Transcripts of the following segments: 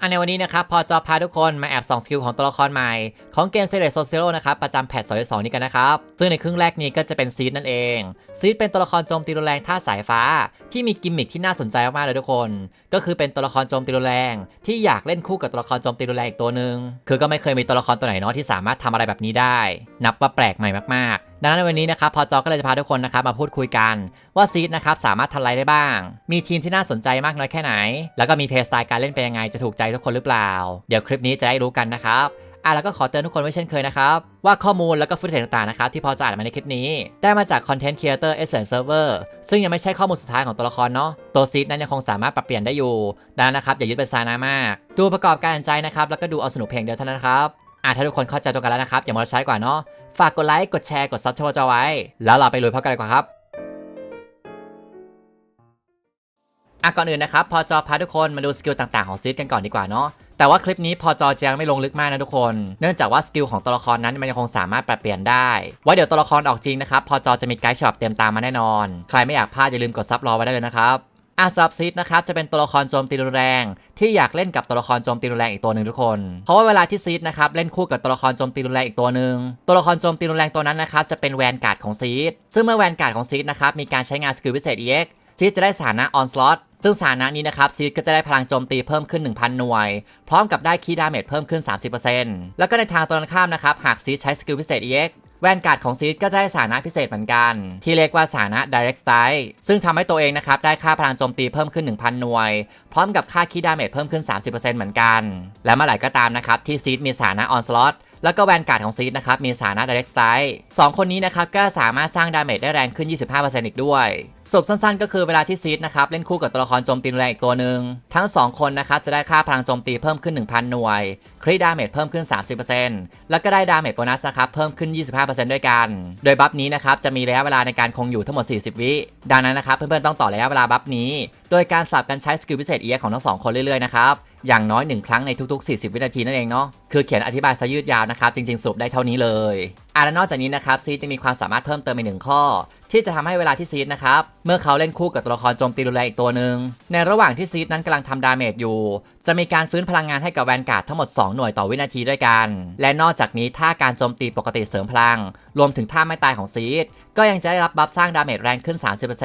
อันในวันนี้นะครับพอจะพาทุกคนมาแอบส่องสกิลของตัวละครใหม่ ของเกมเซเรสโซเซโรนะครับประจำแพท2.2นี้กันนะครับ ซึ่งในครึ่งแรกนี้ก็จะเป็นซีดนั่นเองซีดเป็นตัวละครโจมตีรุนแรงท่าสายฟ้า ที่มีกิมมิคที่น่าสนใจมากๆเลยทุกคน ก็คือเป็นตัวละครโจมตีรุนแรง ที่อยากเล่นคู่กับตัวละครโจมตีรุนแรงอีกตัวหนึ่งคือก็ไม่เคยมีตัวละครตัวไหนเนาะที่สามารถทำอะไรแบบนี้ได้ นับว่าแปลกใหม่มากๆ ดังนั้นวันนี้นะครับพอจอก็เลยจะพาทุกคนนะครับมาพูดคุยกัน ว่าซีดนะครับสามารถทำอะไรได้บ้าง มีทีมที่น่าสนใจมากน้อยแค่ไหน แล้วก็มีเพลย์สไตล์การเล่นเป็นยังไงจะถูกใจทุกคนหรือเปล่า เดี๋ยวคลิปนี้จะได้รู้กันนะครับอะแล้วก็ขอเตือนทุกคนไว้เช่นเคยนะครับ ว่าข้อมูลแล้วก็ฟุตเทจต่างๆนะครับที่พอจะอ่านมาในคลิปนี้ ได้มาจากคอนเทนต์ครีเอเตอร์เอสเ n นเซิร์ฟเวอร์ซึ่งยังไม่ใช่ข้อมูลสุดท้ายของตัวละครเนาะตัวซีดนั้นยังคงสามารถปรับเปลี่ยนได้อยู่ดังนั้นนะครับอย่ายึดเป็นสาระมาก ดูประกอบการใจนะครับแล้วก็ดูเอาสนุกเพียงเดียวเท่านั้นครับอะถ้าทุกคนเข้าใจตรงกันแล้วนะครับอย่ามาใช้กว่าเนาะ ฝากกดไลค์กดแชร์กดซับช่องจอไว้ แล้วเราไปลุยพร้อมกันเลยครับอะก่อนอื่นนะครับพอจอพาทุกคนมาดูสกิลต่างๆของซีดกันก่อนดีกว่าเนาะแต่ว่าคลิปนี้พอจอจะยังไม่ลงลึกมากนะทุกคน เนื่องจากว่าสกิลของตัวละครนั้นมันยังคงสามารถปรับเปลี่ยนได้ไว้เดี๋ยวตัวละครออกจริงนะครับพอจอจะมีไกด์ฉบับเตรียมตามมาแน่นอน ใครไม่อยากพลาดอย่าลืมกดซับรอไว้ได้เลยนะครับ อาซับซีดนะครับจะเป็นตัวละครโจมตีรุนแรง ที่อยากเล่นกับตัวละครโจมตีรุนแรงอีกตัวหนึ่งทุกคน เพราะว่าเวลาที่ซีดนะครับเล่นคู่กับตัวละครโจมตีรุนแรงอีกตัวหนึ่งตัวละครโจมตีรุนแรงตัวนั้นนะครับจะเป็นแวนการ์ดของซีดซึ่งเมื่อแวนการ์ดของซีดนะครับมีการใช้งานสกิลพิเศษ EX ซีดจะได้สถานะ onslaught ซึ่งสถานะนี้นะครับซีดก็จะได้พลังโจมตีเพิ่มขึ้น 1,000 หน่วย พร้อมกับได้คีย์ดาเมจเพิ่มขึ้น 30%แล้วก็ในทางตรงข้ามนะครับหากซีดใช้สกิลพิเศษ EX แวนการ์ดของซีดก็จะได้สถานะพิเศษเหมือนกัน ที่เรียกว่าสถานะ direct strike ซึ่งทำให้ตัวเองนะครับได้ค่าพลังโจมตีเพิ่มขึ้น 1,000 หน่วย พร้อมกับค่าคีย์ดาเมจเพิ่มขึ้น 30%เหมือนกัน และเมื่อไหร่ก็ตามนะครับที่ซีดมีสถานะ onslaught แล้วก็แวนการ์ดของซีดนะครับมีสานะ direct strike สองคนนี้นะครับก็สามารถสร้างดาเมจได้แรงขึ้น 25%อีกด้วยสรุปสั้นๆ ก็คือเวลาที่ซีดนะครับเล่นคู่กับตัวละครโจมตีแรงอีกตัวหนึ่งทั้ง 2 คนนะครับจะได้ค่าพลังโจมตีเพิ่มขึ้น 1,000 หน่วย คริดาเมจเพิ่มขึ้น 30%แล้วก็ได้ดาเมจโบนัสนะครับเพิ่มขึ้น 25%ด้วยกัน โดยบัฟนี้นะครับจะมีระยะเวลาในการคงอยู่ทั้งหมด 40 วิดังนั้นนะครับเพื่อนๆต้องต่อระยะเวลาบัฟนี้ โดยการสลับกันใช้สกิลพิเศษเอของทั้งสองคนเรื่อยๆนะครับอย่างน้อย 1 ครั้งในทุกๆ 40 วินาทีนั่นเองเนาะคือเขียนอธิบายซะยืดยาวนะครับ จริงๆสรุปได้เท่านี้เลยอะและนอกจากนี้นะครับซีจะมีความสามารถเพิ่มเติมอีกหนึ่งข้อ ที่จะทำให้เวลาที่ซีดนะครับเมื่อเขาเล่นคู่กับตัวละครโจมตีรุนแรงอีกตัวหนึ่งในระหว่างที่ซีดนั้นกำลังทำดาเมจอยู่ จะมีการฟื้นพลังงานให้กับแวนการ์ดทั้งหมด 2 หน่วยต่อวินาทีด้วยกัน และนอกจากนี้ถ้าการโจมตีปกติเสริมพลัง รวมถึงท่าไม่ตายของซีดก็ยังจะได้รับบัฟสร้างดาเมจแรงขึ้น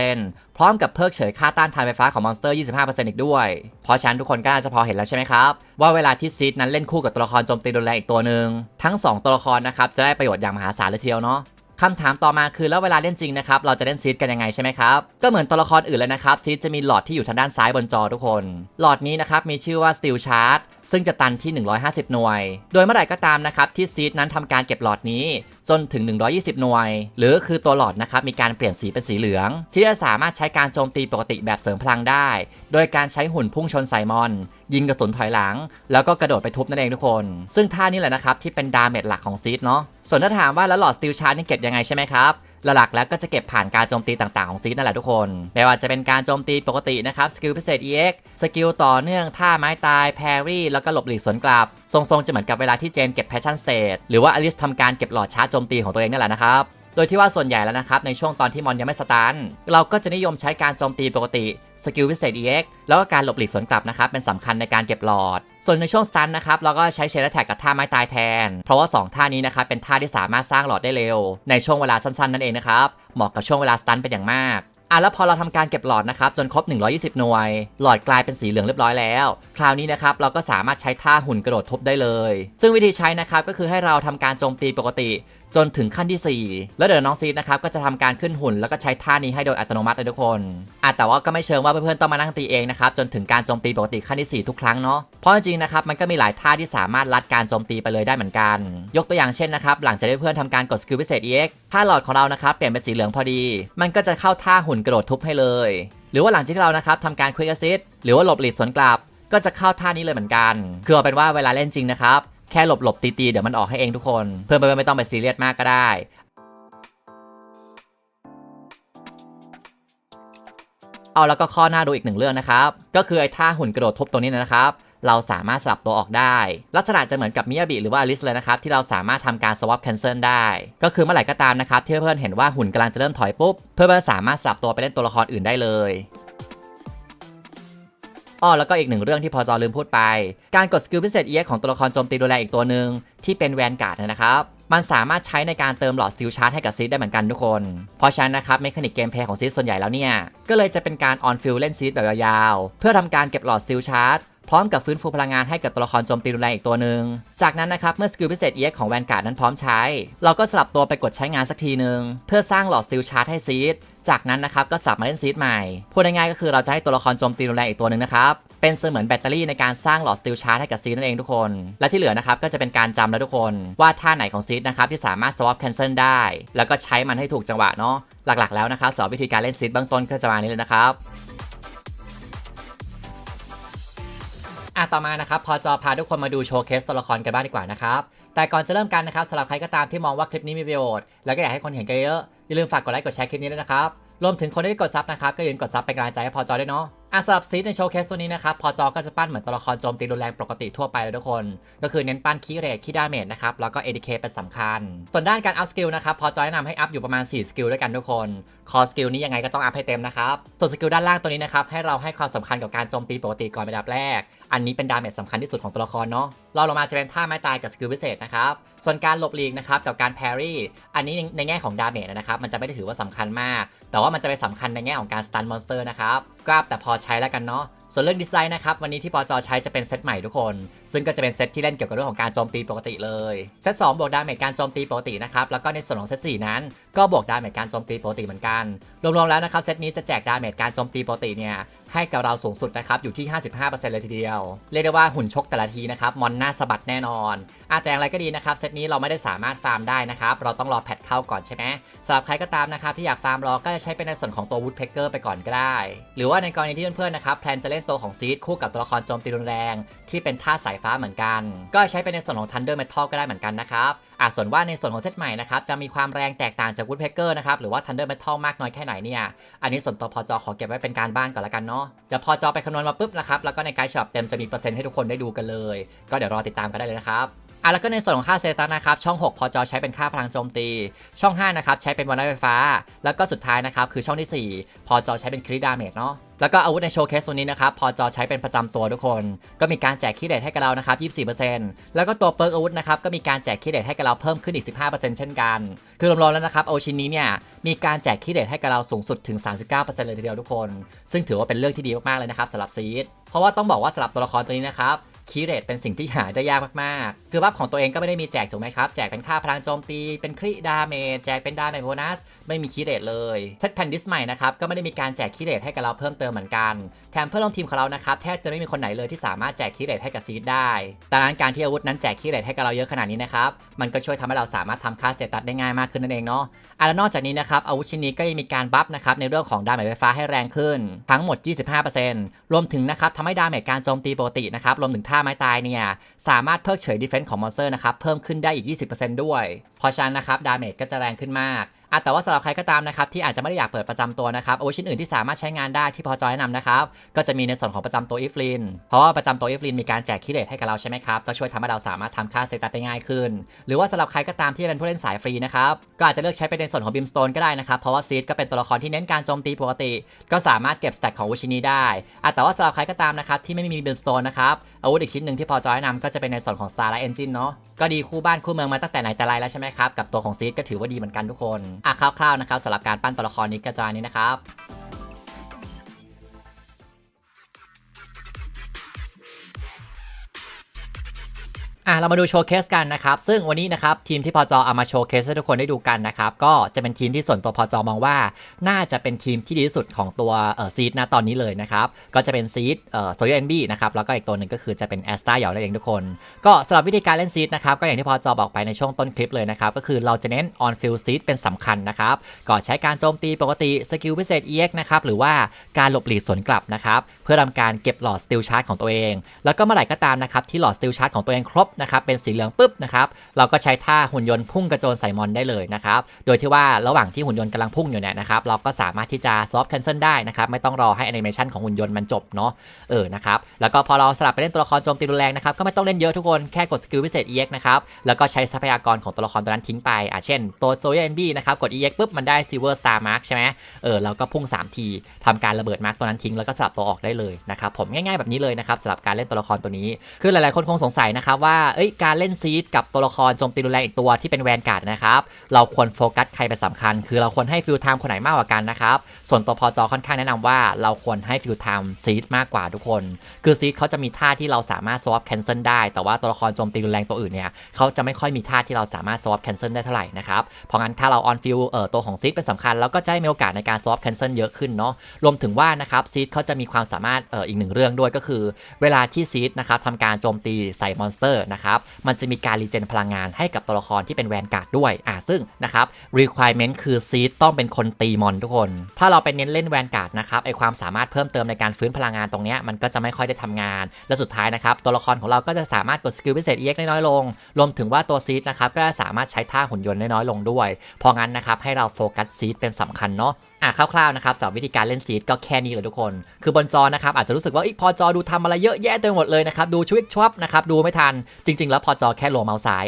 30%พร้อมกับเพิกเฉยค่าต้านทานไฟฟ้าของมอนสเตอร์ 25%อีกด้วยเพราะฉะนั้นทุกคนก็น่าจะพอเห็นแล้วใช่ไหมครับ ว่าเวลาที่ซีดนั้นเล่นคู่กับตัวละครโจมตีรุนแรงอีกตัวหนึ่งทั้ง 2 ตัวละครนะครับจะได้ประโยชน์อย่างมหาศาลเลยทีเดียวเนาะคำถามต่อมาคือแล้วเวลาเล่นจริงนะครับเราจะเล่นซีดกันยังไงใช่ไหมครับ ก็เหมือนตัวละครอื่นเลยนะครับซีดจะมีหลอดที่อยู่ทางด้านซ้ายบนจอทุกคน หลอดนี้นะครับมีชื่อว่า Steel Charge ซึ่งจะตันที่ 150 หน่วย โดยเมื่อไหร่ก็ตามนะครับที่ซีดนั้นทำการเก็บหลอดนี้จนถึง 120 หน่วย หรือคือตัวหลอดนะครับมีการเปลี่ยนสีเป็นสีเหลือง ที่จะสามารถใช้การโจมตีปกติแบบเสริมพลังได้ โดยการใช้หุ่นพุ่งชนใส่มอน ยิงกระสุนถอยหลัง แล้วก็กระโดดไปทุบนั่นเองทุกคน ซึ่งท่านี้แหละนะครับที่เป็นดาเมจหลักของซีดเนาะส่วนถ้าถามว่าแล้วหลอดสตีลชาร์จนี่เก็บยังไงใช่ไหมครับ หลักๆแล้วก็จะเก็บผ่านการโจมตีต่างๆของซีดนั่นแหละทุกคน ไม่ว่าจะเป็นการโจมตีปกตินะครับ สกิลพิเศษ EX สกิลต่อเนื่องท่าไม้ตายแพรี่แล้วก็หลบหลีกสวนกลับ ทรงๆจะเหมือนกับเวลาที่เจนเก็บแพชชั่นสเตทหรือว่าอลิสทำการเก็บหลอดชาร์จโจมตีของตัวเองนั่นแหละนะครับ โดยที่ว่าส่วนใหญ่แล้วนะครับ ในช่วงตอนที่มอนยังไม่สตันเราก็จะนิยมใช้การโจมตีปกติสกิลพิเศษ EX แล้วก็การหลบหลีกสวนกลับนะครับ เป็นสำคัญในการเก็บหลอด ส่วนในช่วงสตันนะครับ เราก็ใช้เชลแท็กกับท่าไม้ตายแทน เพราะว่า 2 ท่านี้นะครับ เป็นท่าที่สามารถสร้างหลอดได้เร็ว ในช่วงเวลาสั้นๆนั่นเองนะครับ เหมาะกับช่วงเวลาสตันเป็นอย่างมากอะแล้วพอเราทำการเก็บหลอดนะครับจนครบ 120 หน่วย หลอดกลายเป็นสีเหลืองเรียบร้อยแล้ว คราวนี้นะครับเราก็สามารถใช้ท่าหุ่นกระโดดทุบได้เลย ซึ่งวิธีใช้นะครับก็คือให้เราทำการโจมตีปกติ จนถึงขั้นที่ 4 แล้วเดี๋ยวน้องซีดนะครับก็จะทำการขึ้นหุ่นแล้วก็ใช้ท่านี้ให้โดยอัตโนมัติเลยทุกคนอะแต่ว่าก็ไม่เชิงว่าเพื่อนๆต้องมานั่งตีเองนะครับจนถึงการโจมตีปกติขั้นที่ 4 ทุกครั้งเนาะเพราะจริงๆนะครับมันก็มีหลายท่าที่สามารถลัดการโจมตีไปเลยได้เหมือนกัน ยกตัวอย่างเช่นนะครับหลังจากที่เพื่อนทำการกดสกิลพิเศษ EX ถ้าหลอดของเรานะครับเปลี่ยนเป็นสีเหลืองพอดี มันก็จะเข้าท่าหุ่นกระโดดทุบให้เลย หรือว่าหลังจากที่เรานะครับทำการควิก a ซิ t หรือว่าหลบหลีกสวนกลับก็จะเข้าท่านี้เลยเหมือนกัน คือเอาเป็นว่าเวลาเล่นจริงนะครับ แค่หลบหลบตีตีเดี๋ยวมันออกให้เองทุกคน เพื่อนๆไม่ต้องไปซีเรียสมากก็ได้เอาแล้วก็ข้อหน้าดูอีกหนึ่งเรื่องนะครับ ก็คือไอ้ท่าหุ่นกระโดดทุบตรงนี้นะครับ เราสามารถสลับตัวออกได้ ลักษณะจะเหมือนกับมิยาบิหรือว่าอลิสเลยนะครับ ที่เราสามารถทำการ swap cancel ได้ ก็คือเมื่อไหร่ก็ตามนะครับที่เพื่อนเห็นว่าหุ่นกำลังจะเริ่มถอยปุ๊บ เพื่อนๆสามารถสลับตัวไปเล่นตัวละครอื่นได้เลย อ้อแล้วก็อีกหนึ่งเรื่องที่พอจอลืมพูดไป การกดสกิลพิเศษ EX ของตัวละครโจมตีดูแลอีกตัวหนึ่งที่เป็นแวนการ์ดนะครับมันสามารถใช้ในการเติมหลอดซิลชาร์จให้กับซีดได้เหมือนกันทุกคน เพราะฉะนั้นนะครับเมคานิกเกมเพลย์ของซีดส่วนใหญ่แล้วเนี่ย ก็เลยจะเป็นการออนฟิลเล่นซีดแบบยาวๆ เพื่อทำการเก็บหลอดซิลชาร์จ ร้อมกับฟื้นฟูพลังงานให้กับตัวละครโจมตีรุนแรงอีกตัวหนึ่ง จากนั้นนะครับเมื่อสกิลพิเศษ EX ของแวนการ์ดนั้นพร้อมใช้ เราก็สลับตัวไปกดใช้งานสักทีหนึ่งเพื่อสร้างหลอดซิลชาร์จให้ซีดจากนั้นนะครับก็สับมาเล่นซีดใหม่ พูดง่ายๆก็คือเราจะให้ตัวละครโจมตีรุนแรงอีกตัวหนึ่งนะครับเป็นเสมือนแบตเตอรี่ในการสร้างหลอดสติลชาร์จให้กับซีดนั่นเองทุกคน และที่เหลือนะครับก็จะเป็นการจำแล้วทุกคน ว่าท่าไหนของซีดนะครับที่สามารถ swap cancel ได้ แล้วก็ใช้มันให้ถูกจังหวะเนาะหลักๆแล้วนะครับสอนวิธีการเล่นซีดเบื้องต้นก็จะมานี้เลยนะครับะต่อมานะครับพอจอพาทุกคนมาดูโชว์เคสตัวละครกันบ้างดีกว่านะครับ แต่ก่อนจะเริ่มกันนะครับสำหรับใครก็ตามที่มองว่าคลิปนี้มีประโยชน์ แล้วก็อยากให้คนเห็นกันเยอะ อย่าลืมฝากกดไลค์กดแชร์คลิปนี้ด้วยนะครับ รวมถึงคนที่กดซับนะครับก็อย่าลืมกดซับเป็นกำลังใจให้พอจอด้วยเนาะอะสำหรับซีดในโชว์เคสตัวนี้นะครับพอจอก็จะปั้นเหมือนตัวละครโจมตีรุนแรงปกติทั่วไปเลยทุกคน ก็คือเน้นปั้นคีย์เรทคีย์ดาเมจนะครับแล้วก็ ADK เป็นสำคัญ ส่วนด้านการอัพสกิลนะครับพอจอแนะนำให้อัพอยู่ประมาณ 4 สกิลด้วยกันทุกคนคอสกิลนี้ยังไงก็ต้องอัพให้เต็มนะครับส่วนสกิลด้านล่างตัวนี้นะครับให้เราให้ความสำคัญกับการโจมตีปกติก่อนเป็นอันดับแรก อันนี้เป็นดาเมจสำคัญที่สุดของตัวละครเนาะรองลงมาจะเป็นท่าไม้ตายกับสกิลพิเศษนะครับ ส่วนการหลบหลีกนะครับกับการแพรี่ อันนี้ในแง่ของดาเมจนะครับ มันจะไม่ได้ถือว่าสำคัญมาก แต่ว่ามันจะไปสำคัญในแง่ของการสตันมอนสเตอร์นะครับก็แต่พอใช้แล้วกันเนาะ ส่วนเรื่องดีไซน์นะครับ วันนี้ที่ปอจอใช้จะเป็นเซตใหม่ทุกคน ซึ่งก็จะเป็นเซตที่เล่นเกี่ยวกับเรื่องของการโจมตีปกติเลย เซต2บวกดาเมจการโจมตีปกตินะครับ แล้วก็ในส่วนของเซต4นั้น ก็บวกดาเมจการโจมตีปกติเหมือนกัน รวมๆแล้วนะครับเซตนี้จะแจกดาเมจการโจมตีปกติเนี่ยให้กับเราสูงสุดนะครับอยู่ที่ 55%เลยทีเดียว เรียกได้ว่าหุ่นชกแต่ละทีนะครับมอนหน้าสะบัดแน่นอน อาแต่อย่างไรก็ดีนะครับเซตนี้เราไม่ได้สามารถฟาร์มได้นะครับเราต้องรอแพทเข้าก่อนใช่ไหมสำหรับใครก็ตามนะครับที่อยากฟาร์มรอก็จะใช้เป็นในส่วนของตัว Woodpecker ไปก่อนก็ได้ หรือว่าในกรณีที่เพื่อนๆนะครับแพลนจะเล่นตัวของซีดคู่กับตัวละครโจมตีรุนแรง ที่เป็นท่าสายฟ้าเหมือนกัน ก็ใช้เป็นในส่วนของ Thunder Metal ก็ได้เหมือนกันนะครับอะส่วนว่าในส่วนของเซตใหม่นะครับจะมีความแรงแตกต่างจาก Woodpecker นะครับหรือว่า Thunder Metal มากน้อยแค่ไหนเนี่ยอันนี้ส่วนตัวพอจอขอเก็บไว้เป็นการบ้านก่อนละกันเนาะเดี๋ยวพอจอไปคำนวณมาปุ๊บนะครับแล้วก็ในไกด์ฉบับเต็มจะมีเปอร์เซ็นต์ให้ทุกคนได้ดูกันเลย ก็เดี๋ยวรอติดตามกันได้เลยนะครับ อะแล้วก็ในส่วนของค่าเซตัสนะครับช่อง 6 พอจอใช้เป็นค่าพลังโจมตี ช่อง 5 นะครับใช้เป็นวันไฟฟ้า แล้วก็สุดท้ายนะครับคือช่องที่ 4 พอจอใช้เป็นคริดาเมจเนาะแล้วก็อาวุธในโชว์เคสตัวนี้นะครับพอจอใช้เป็นประจำตัวทุกคน ก็มีการแจกคีเดทให้กับเรานะครับ24%แล้วก็ตัวเปิร์กอาวุธนะครับก็มีการแจกคีเดทให้กับเราเพิ่มขึ้นอีก 15%เช่นกัน คือรวมๆแล้วนะครับเอาชิ้นนี้เนี่ยมีการแจกคีเดทให้กับเราสูงสุดถึง 39%เลยทีเดียวทุกคน ซึ่งถือว่าเป็นเรื่องที่ดีมากๆเลยนะครับสำหรับซีดเพราะว่าต้องบอกว่าสำหรับตัวละครตัวนี้นะครับ คีย์เรทเป็นสิ่งที่หาได้ยากมากๆ คือบัฟของตัวเองก็ไม่ได้มีแจกถูกไหมครับ แจกเป็นค่าพลังโจมตี เป็นคริดาเมจ แจกเป็นดาเมจโบนัส ไม่มีคีย์เรทเลยเซตแผ่นดิสใหม่นะครับ ก็ไม่ได้มีการแจกคีย์เรทให้กับเราเพิ่มเติมเหมือนกัน แถมเพื่อนร่วมทีมของเรานะครับ แทบจะไม่มีคนไหนเลยที่สามารถแจกคีย์เรทให้กับซีดได้ดังนั้นการที่อาวุธนั้นแจกคีย์เรทให้กับเราเยอะขนาดนี้นะครับ มันก็ช่วยทำให้เราสามารถทำค่าเซตัสได้ง่ายมากขึ้นนั่นเองเนาะอะแล้วนอกจากนี้นะครับ อาวุธชิ้นนี้ก็ยังมีการบัฟนะครับในเรื่องของดาเมจไฟฟ้าให้แรงขึ้น ทั้งหมด 25%รวมถึงนะครับทำให้ดาเมจการโจมตีปกตินะครับรวมถึงท่าไม้ตายเนี่ยสามารถเพิกเฉยดีเฟนส์ของมอนสเตอร์นะครับเพิ่มขึ้นได้อีก 20%ด้วย เพราะฉะนั้นนะครับดาเมจก็จะแรงขึ้นมากอะแต่ว่าสำหรับใครก็ตามนะครับที่อาจจะไม่ได้อยากเปิดประจำตัวนะครับอาวุธชิ้นอื่นที่สามารถใช้งานได้ที่พอจอยแนะนำนะครับก็จะมีในส่วนของประจำตัวอีฟลินเพราะว่าประจำตัวอีฟลินมีการแจกคิเลตให้กับเราใช่ไหมครับก็ช่วยทำให้เราสามารถทำค่าเซตัสได้ง่ายขึ้น หรือว่าสำหรับใครก็ตามที่เป็นผู้เล่นสายฟรีนะครับก็อาจจะเลือกใช้เป็นในส่วนของบิมสโตนก็ได้นะครับเพราะว่าซีดก็เป็นตัวละครที่เน้นการโจมตีปกติ ก็สามารถเก็บสแต็กของอาวุชินนี้ได้อะแต่ว่าสำหรับใครก็ตามนะครับที่ไม่มีบิมสโตนนะครับ อาวุธอีกชิ้นหนึ่งที่พอจอยแนะนำก็จะเป็นในส่วนของ Starlight Engine เนาะก็ดีคู่บ้านคู่เมืองมาตั้งแต่ไหนแต่ไรแล้วใช่ไหมครับ กับตัวของซีดก็ถือว่าดีเหมือนกันทุกคนอะคร่าวๆนะครับสำหรับการปั้นตัวละครนี้ก็จะนี้นะครับ อะเรามาดูโชว์เคสกันนะครับ ซึ่งวันนี้นะครับทีมที่พอจอเอามาโชว์เคสให้ทุกคนได้ดูกันนะครับ ก็จะเป็นทีมที่ส่วนตัวพอจอมองว่า น่าจะเป็นทีมที่ดีที่สุดของตัวเอ่อซีดนะตอนนี้เลยนะครับ ก็จะเป็นซีดเอ่อโซยเอ็นบีนะครับ แล้วก็อีกตัวหนึ่งก็คือจะเป็นแอสตาเหยานั่นเองทุกคน ก็สำหรับวิธีการเล่นซีดนะครับ ก็อย่างที่พอจอบอกไปในช่วงต้นคลิปเลยนะครับ ก็คือเราจะเน้นออนฟิลซีดเป็นสำคัญนะครับก็ใช้การโจมตีปกติสกิลพิเศษ EX นะครับหรือว่าการหลบหลีกสวนกลับนะครับเพื่อทำการเก็บหลอดสติลชาร์จของตัวเอง แล้วก็เมื่อไหร่ก็ตามนะครับที่หลอดสติลชาร์จของตัวเองครบนะครับเป็นสีเหลืองปุ๊บนะครับเราก็ใช้ท่าหุ่นยนต์พุ่งกระโจนใส่มอนได้เลยนะครับโดยที่ว่าระหว่างที่หุ่นยนต์กำลังพุ่งอยู่เนี่ยนะครับเราก็สามารถที่จะซอฟต์แคนเซิลได้นะครับไม่ต้องรอให้แอนิเมชันของหุ่นยนต์มันจบเนาะเออนะครับแล้วก็พอเราสลับไปเล่นตัวละครโจมตีรุนแรงนะครับก็ไม่ต้องเล่นเยอะทุกคนแค่กดสกิลพิเศษ EX นะครับแล้วก็ใช้ทรัพยากรของตัวละครตัวนั้นทิ้งไปอะเช่น ตัวโซเยนบีนะครับกด EX ปุ๊บมันได้ Silver Star Mark ใช่ไหมเออเราก็พุ่ง 3 ทีทำการระเบิดมาร์กตัวนั้นทิ้งแล้วก็สลับตัวออกได้เลยนะครับผมง่ายๆแบบนี้เลยนะครับสำหรับการเล่นตัวละครตัวนี้ คือหลายๆคนคงสงสัยนะครับว่าเอ้ยการเล่นซีดกับตัวละครโจมตีรุนแรงอีกตัวที่เป็นแวนการ์ดนะครับ เราควรโฟกัสใครเป็นสำคัญ คือเราควรให้ฟิลไทม์คนไหนมากกว่ากันนะครับ ส่วนตัวพอจอค่อนข้างแนะนำว่าเราควรให้ฟิลไทม์ซีดมากกว่าทุกคน คือซีดเขาจะมีท่าที่เราสามารถ swap cancel ได้ แต่ว่าตัวละครโจมตีรุนแรงตัวอื่นเนี่ยเขาจะไม่ค่อยมีท่าที่เราสามารถ swap cancel ได้เท่าไหร่นะครับเพราะงั้นถ้าเรา on field เอ่อตัวของซีดเป็นสำคัญเราก็จะได้มีโอกาสในการ swap cancel เยอะขึ้นเนาะรวมถึงว่านะครับซีดเขาจะมีความสามารถเอ่ออีกหนึ่งเรื่องด้วยก็คือ เวลาที่ซีดนะครับทำการโจมตีใส่มอนสเตอร์นะครับ มันจะมีการรีเจนพลังงานให้กับตัวละครที่เป็นแวนการ์ดด้วย อ่าซึ่งนะครับ requirement คือซีดต้องเป็นคนตีมอนทุกคน ถ้าเราไปเน้นเล่นแวนการ์ดนะครับ ไอความสามารถเพิ่มเติมในการฟื้นพลังงานตรงเนี้ยมันก็จะไม่ค่อยได้ทำงาน และสุดท้ายนะครับ ตัวละครของเราก็จะสามารถกดสกิลพิเศษ EX ได้น้อยลง รวมถึงว่าตัวซีดนะครับก็จะสามารถใช้ท่าหุ่นยนต์น้อยลงด้วย เพราะงั้นนะครับให้เราโฟกัสซีดเป็นสำคัญเนาะ อะคร่าวๆนะครับสำหรับวิธีการเล่นซีดก็แค่นี้เลยทุกคน คือบนจอนะครับอาจจะรู้สึกว่าอีกพอจอดูทำอะไรเยอะแยะเต็มหมดเลยนะครับดูชวิกชวับนะครับดูไม่ทัน จริง ๆ แล้วพอจอแค่โลเมาส์ซ้าย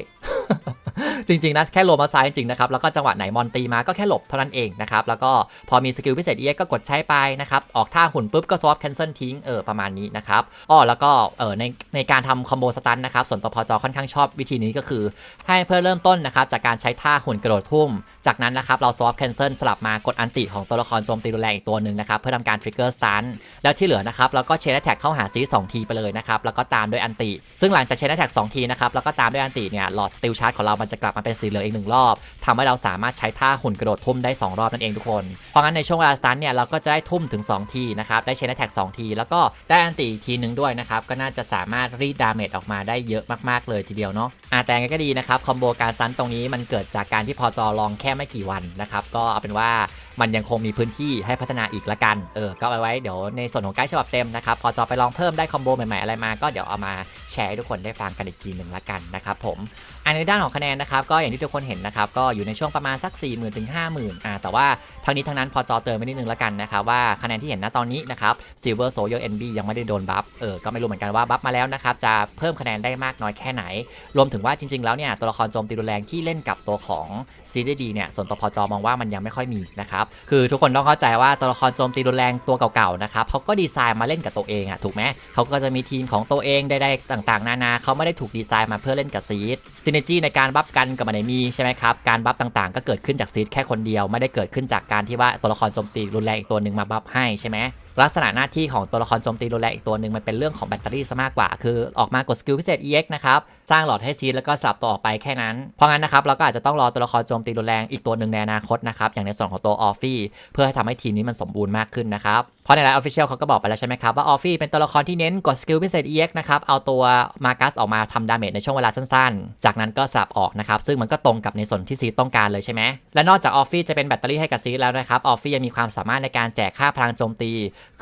จริงๆนะแค่โลมาซ้ายจริงๆนะครับแล้วก็จังหวะไหนมอนตีมาก็แค่หลบเท่านั้นเองนะครับแล้วก็พอมีสกิลพิเศษ EX ก็กดใช้ไปนะครับออกท่าหุ่นปุ๊บก็ swap cancel ทิ้งเออประมาณนี้นะครับอ้อแล้วก็เออในในการทำคอมโบสตันนะครับส่วนตัวพอจอค่อนข้างชอบวิธีนี้ก็คือ ให้เพื่อเริ่มต้นนะครับจากการใช้ท่าหุ่นกระโดดทุ่ม จากนั้นนะครับเรา swap cancel สลับมากดอันติของตัวละครโจมตีรุนแรงอีกตัวหนึ่งนะครับเพื่อทำการ trigger stun แล้วที่เหลือนะครับเราก็เชนแท็กเข้าหาซีสองทีไปเลยนะครับแล้วก็ตามด้วยอันติ ซึ่งหลังจากเชนแท็กสองทีนะครับแล้วก็ตามด้วยอันติเนี่ยหลอดสติลชาร์จของเรามันจะกลับมาเป็นสีเหลืองอีกหนึ่งรอบทำให้เราสามารถใช้ท่าหุ่นกระโดดทุ่มได้ 2 รอบนั่นเองทุกคน เพราะงั้นในช่วงเวลาสตันเนี่ยเราก็จะได้ทุ่มถึง 2 ทีนะครับ ได้เชนแท็ก2ที แล้วก็ได้อันตีทีหนึ่งด้วยนะครับ ก็น่าจะสามารถรีดดาเมจออกมาได้เยอะมากๆเลยทีเดียวเนาะอ่าแต่ยังไงก็ดีนะครับ คอมโบการสตันตรงนี้มันเกิดจากการที่พอจอลองแค่ไม่กี่วันนะครับ ก็เอาเป็นว่ามันยังคงมีพื้นที่ให้พัฒนาอีกละกันเออก็เอาไว้เดี๋ยวในส่วนของไกด์ฉบับเต็มนะครับพอจอไปลองเพิ่มได้คอมโบใหม่ๆอะไรมาก็เดี๋ยวเอามาแชร์ให้ทุกคนได้ฟังกันอีกทีหนึ่งละกันนะครับผมอันในด้านของคะแนนนะครับก็อย่างที่ทุกคนเห็นนะครับก็อยู่ในช่วงประมาณสัก 4 0,000ื่นถึงห้าหมื่นอ่าแต่ว่าทั้งนี้ทั้งนั้นพอจอเติมไปนิดนึงแล้วกันนะครับว่าคะแนนที่เห็นณตอนนี้นะครับ Silver Soldier NB ยังไม่ได้โดนบัฟเออก็ไม่รู้เหมือนกันว่าบัฟมาแล้วนะครับจะเพิ่มคะแนนได้มากน้อยแค่ไหน รวมถึงว่าจริง ๆ แล้วเนี่ยตัวละครโจมตีรุนแรงที่เล่นกับตัวของ ซีดีดีเนี่ยส่วนตัวพอจอมองว่ามันยังไม่ค่อยมีนะครับคือทุกคนต้องเข้าใจว่าตัวละครโจมตีรุนแรงตัวเก่าๆนะครับเขาก็ดีไซน์มาเล่นกับตัวเองอะถูกไหมเขาก็จะมีทีมของตัวเองใดๆต่างๆ นานาเขาไม่ได้ถูกดีไซน์มาเพื่อเล่นกับซีดซินเนจีในการบัฟกันกับมันมีใช่ไหมครับการบัฟต่างๆ ก็เกิดขึ้นจากซีดแค่คนเดียวไม่ได้เกิดขึ้นจากการที่ว่าตัวละครโจมตีรุนแรงอีกตัวหนึ่งมาบัฟให้ใช่ไหม ลักษณะหน้าที่ของตัวละครโจมตีรุนแรงอีกตัวหนึ่งมันเป็นเรื่องของแบตเตอรี่ซะมากกว่า คือออกมากดสกิลพิเศษ EX นะครับ สร้างหลอดให้ซีดแล้วก็สลับตัวออกไปแค่นั้น เพราะงั้นนะครับ เราก็อาจจะต้องรอตัวละครโจมตีรุนแรงอีกตัวหนึ่งในอนาคตนะครับ อย่างในส่วนของตัวออฟฟี่เพื่อให้ทำให้ทีมนี้มันสมบูรณ์มากขึ้นนะครับ เพราะในไลน์ออฟฟิเชียลเขาก็บอกไปแล้วใช่ไหมครับว่าออฟฟี่เป็นตัวละครที่เน้นกดสกิลพิเศษ EX นะครับเอาตัวมากัสออกมาทำดาเมจในช่วงเวลาสั้นๆ จากนั้นก็สลับออกนะครับซึ่งมันก็ตรงกับในส่วนที่ซีต้องการเลยใช่ไหมและนอกจากออฟฟี่จะเป็นแบตเตอรี่ให้กับซีแล้วนะครับออฟฟี่ยังมีความสามารถในการแจกค่าพลังโจมตี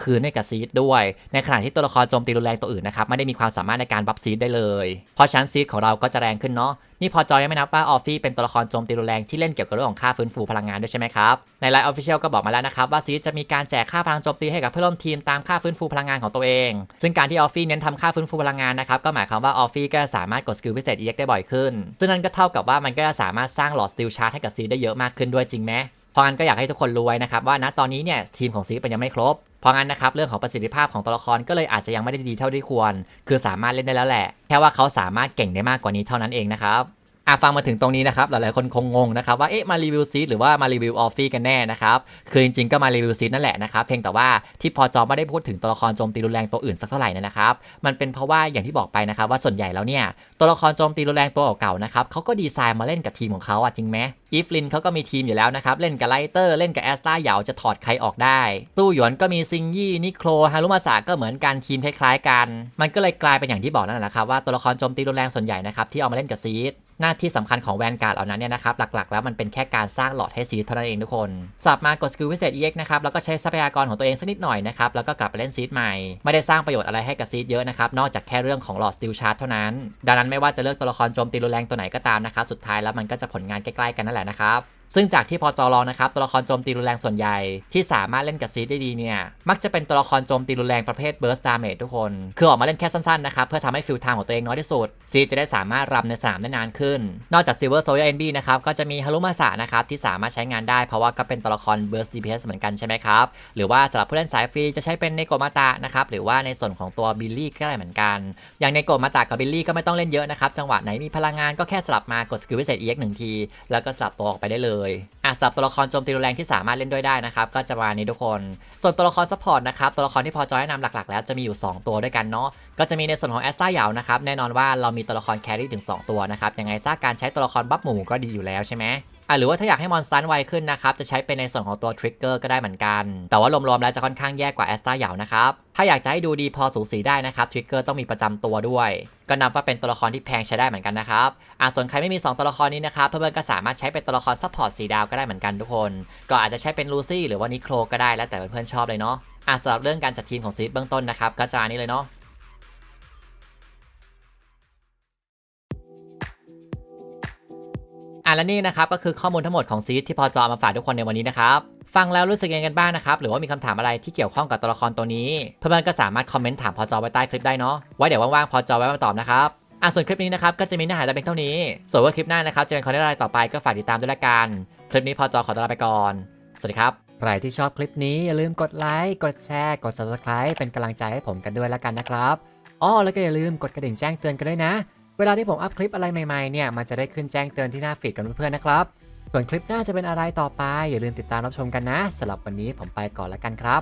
คืนให้กับซีดด้วย ในขณะที่ตัวละครโจมตีรุนแรงตัวอื่นนะครับไม่ได้มีความสามารถในการบัฟซีดได้เลยเพราะฉะนั้นซีดของเราก็จะแรงขึ้นเนาะนี่พอจอยยังไม่นับว่าออฟฟี่เป็นตัวละครโจมตีรุนแรงที่เล่นเกี่ยวกับเรื่องของค่าฟื้นฟูพลังงานด้วยใช่ไหมครับในไลน์ออฟฟิเชียลก็บอกมาแล้วนะครับว่าซีดจะมีการแจกค่าพลังโจมตีให้กับเพื่อนร่วมทีมตามค่าฟื้นฟูพลังงานของตัวเอง ซึ่งการที่ออฟฟี่เน้นทำค่าฟื้นฟูพลังงานนะครับก็หมายความว่าออฟฟี่ก็สามารถกดสกิลพิเศษ EX ได้บ่อยขึ้น ซึ่งนั่นก็เท่ากับว่ามันก็สามารถสร้างหลอดสติลชาร์จให้กับซีดได้เยอะมากขึ้นด้วยจริงไหมเพราะงั้นก็อยากให้ทุกคนรู้ไว้นะครับว่าณตอนนี้เนี่ยทีมของซีดเป็นยังไม่ครบ เพราะงั้นนะครับเรื่องของประสิทธิภาพของตัวละครก็เลยอาจจะยังไม่ได้ดีเท่าที่ควร คือสามารถเล่นได้แล้วแหละ แค่ว่าเขาสามารถเก่งได้มากกว่านี้เท่านั้นเองนะครับ อะฟังมาถึงตรงนี้นะครับ หลายๆคนคงงงนะครับว่าเอ๊ะมารีวิวซีดหรือว่ามารีวิวออฟฟี่กันแน่นะครับ คือจริงๆก็มารีวิวซีดนั่นแหละนะครับเพียงแต่ว่าที่พอจอไม่ได้พูดถึงตัวละครโจมตีรุนแรงตัวอื่นสักเท่าไหร่นะครับ มันเป็นเพราะว่าอย่างที่บอกไปนะครับว่าส่วนใหญ่แล้วเนี่ยตัวละครโจมตีรุนแรงตัวเก่าๆนะครับเขาก็ดีไซน์มาเล่นกับทีมของเขาอะจริงไหมอีฟลินเขาก็มีทีมอยู่แล้วนะครับเล่นกับไลเตอร์เล่นกับแอสตาเหยาจะถอดใครออกได้ตู้หยวนก็มีซิงยี่นิโครฮารุมาสาก็เหมือนกันทีมคล้ายๆกัน มันก็เลยกลายเป็นอย่างที่บอกนั่นแหละครับว่าตัวละครโจมตีรุนแรงส่วนใหญ่นะครับที่เอามาเล่นกับซีด หน้าที่สำคัญของแวนการ์ดเหล่านั้นเนี่ยนะครับหลักๆ แล้วมันเป็นแค่การสร้างหลอดให้ซีดเท่านั้นเองทุกคนสับมากดสกิลพิเศษ EX นะครับแล้วก็ใช้ทรัพยากรของตัวเองสักนิดหน่อยนะครับแล้วก็กลับไปเล่นซีดใหม่ ไม่ได้สร้างประโยชน์อะไรให้กับซีดเยอะนะครับนอกจากแค่เรื่องของหลอดสติลชาร์จเท่านั้น ดังนั้นไม่ว่าจะเลือกตัวละครโจมตีรุนแรงตัวไหนก็ตามนะครับสุดท้ายแล้วมันก็จะผลงานใกล้ๆกันนั่นแหละนะครับ ซึ่งจากที่พอจอลองนะครับตัวละครโจมตีรุนแรงส่วนใหญ่ ที่สามารถเล่นกับซีดได้ดีเนี่ยมักจะเป็นตัวละครโจมตีรุนแรงประเภท burst damage ทุกคน คือออกมาเล่นแค่สั้นๆนะครับเพื่อทำให้ฟิลทางของตัวเองน้อยที่สุดซีดจะได้สามารถรำในสนามได้นานขึ้น นอกจาก Silver Soldier NB นะครับก็จะมีฮารุมาสะนะครับที่สามารถใช้งานได้ เพราะว่าก็เป็นตัวละคร burst DPS เอสเหมือนกันใช่ไหมครับหรือว่าสำหรับผู้เล่นสายฟรีจะใช้เป็นเนโกมาตะนะครับหรือว่าในส่วนของตัวบิลลี่ก็ได้เหมือนกัน อย่างในโกมาตะกับบิลลี่ก็ไม่ต้องเล่นเยอะนะครับจังหวะไหนมีพลังงานก็แค่สลับมากดสกิลพิเศษ EX หนึ่งที แล้วก็สลับตัวออกไปได้เลยอะสำหรับตัวละครโจมตีรุนแรงที่สามารถเล่นด้วยได้นะครับ ก็จะประมาณนี้ทุกคน ส่วนตัวละครซัพพอร์ตนะครับ ตัวละครที่พอจอยแนะนำหลักๆ แล้วจะมีอยู่ 2 ตัวด้วยกันเนาะ ก็จะมีในส่วนของแอสตาเหยานะครับ แน่นอนว่าเรามีตัวละครแครี่ถึง 2 ตัวนะครับ ยังไงซะการใช้ตัวละครบัฟหมู่ก็ดีอยู่แล้วใช่ไหม หรือว่าถ้าอยากให้มอนสตันไวขึ้นนะครับจะใช้เป็นในส่วนของตัวทริกเกอร์ก็ได้เหมือนกัน แต่ว่ารวมๆแล้วจะค่อนข้างแย่กว่าแอสตาเหยานะครับถ้าอยากจะให้ดูดีพอสูสีได้นะครับทริกเกอร์ต้องมีประจำตัวด้วย ก็นับว่าเป็นตัวละครที่แพงใช้ได้เหมือนกันนะครับอะส่วนใครไม่มี 2 ตัวละครนี้นะครับเพื่อนๆก็สามารถใช้เป็นตัวละครซัพพอร์ตสีดาวก็ได้เหมือนกันทุกคน ก็อาจจะใช้เป็นลูซี่หรือว่านิโคลก็ได้แล้วแต่เพื่อนๆชอบเลยเนาะอะสำหรับเรื่องการจัดทีมของซีดเบื้องต้นนะครับก็จะนนี้เลยเนาะ และนี่นะครับก็คือข้อมูลทั้งหมดของซีที่พอจอมาฝากทุกคนในวันนี้นะครับฟังแล้วรู้สึกยังไงกันบ้างนะครับ หรือว่ามีคำถามอะไรที่เกี่ยวข้องกับตัวละครตัวนี้ เพื่อนๆก็สามารถคอมเมนต์ถามพอจอไว้ใต้คลิปได้เนาะไว้เดี๋ยวว่างๆพอจอไว้มาตอบนะครับอะส่วนคลิปนี้นะครับก็จะมีเนื้อหาแต่เพียงเท่านี้ ส่วนว่าคลิปหน้านะครับจะเป็นคอนเทนต์อะไรต่อไปก็ฝากติดตามด้วยละกัน คลิปนี้พอจอขอตัวลาไปก่อน สวัสดีครับใครที่ชอบคลิปนี้อย่าลืมกดไลค์กดแชร์ กด subscribe เป็นกำลังใจให้ผมกันด้วยละกันนะครับอ๋อแล้วก็อย่าลืมกดกระดิ่งแจ้งเตือนกันด้วยนะ เวลาที่ผมอัพคลิปอะไรใหม่ๆเนี่ยมันจะได้ขึ้นแจ้งเตือนที่หน้าฟีดกันเพื่อนๆนะครับ ส่วนคลิปหน้าจะเป็นอะไรต่อไป อย่าลืมติดตามรับชมกันนะสำหรับวันนี้ผมไปก่อนแล้วกันครับ